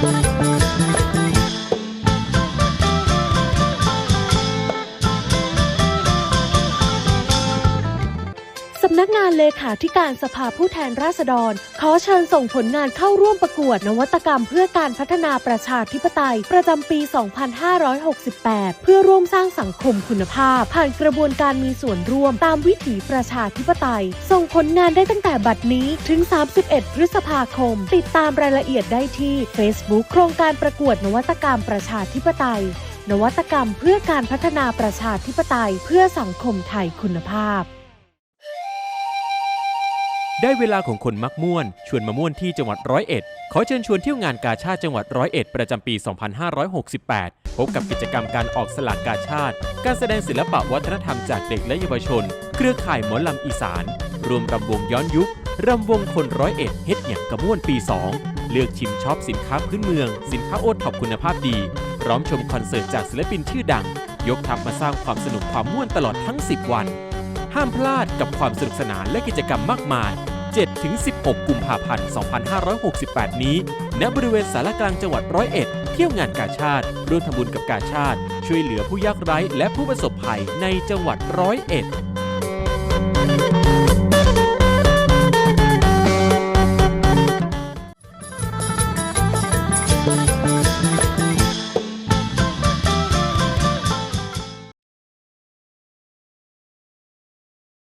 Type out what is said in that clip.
สำนักงานเลขาธิการสภาผู้แทนราษฎร ขอเชิญส่งผลงานเข้าร่วมประกวดนวัตกรรมเพื่อการพัฒนาประชาธิปไตย ประจำปี 2568 เพื่อร่วมสร้างสังคมคุณภาพ ผ่านกระบวนการมีส่วนร่วมตามวิถีประชาธิปไตย ส่งผลงานได้ตั้งแต่บัดนี้ถึง 31 พฤษภาคม ติดตามรายละเอียดได้ที่ Facebook โครงการประกวดนวัตกรรมประชาธิปไตย นวัตกรรมเพื่อการพัฒนาประชาธิปไตย เพื่อสังคมไทยคุณภาพ ได้เวลาของคนมักม่วน ชวนมาม่วนที่จังหวัดร้อยเอ็ด ขอเชิญชวนเที่ยวงานกาชาติจังหวัดร้อยเอ็ดประจำปี 2568 พบกับกิจกรรมการออกสลากกาชาติ การแสดงศิลปะวัฒนธรรมจากเด็กและเยาวชน เครือข่ายหมอลำอีสาน รวมรำวงย้อนยุครำวงคนร้อยเอ็ดเฮ็ดอย่างกระม่วนปี 2 เลือกชิมช็อปสินค้าพื้นเมือง สินค้าโอท็อปคุณภาพดี พร้อมชมคอนเสิร์ตจากศิลปินชื่อดัง ยกทัพมาสร้างความสนุกความม่วนตลอดทั้ง 10 วัน ห้ามพลาดกับความสนุกสนานและกิจกรรมมากมาย 7-16 กุมภาพันธ์ 2568 นี้ ณ บริเวณสารกลางจังหวัดร้อยเอ็ด เที่ยวงานกาชาติ ร่วมทำบุญกับกาชาติ ช่วยเหลือผู้ยากไร้และผู้ประสบภัยในจังหวัดร้อยเอ็ด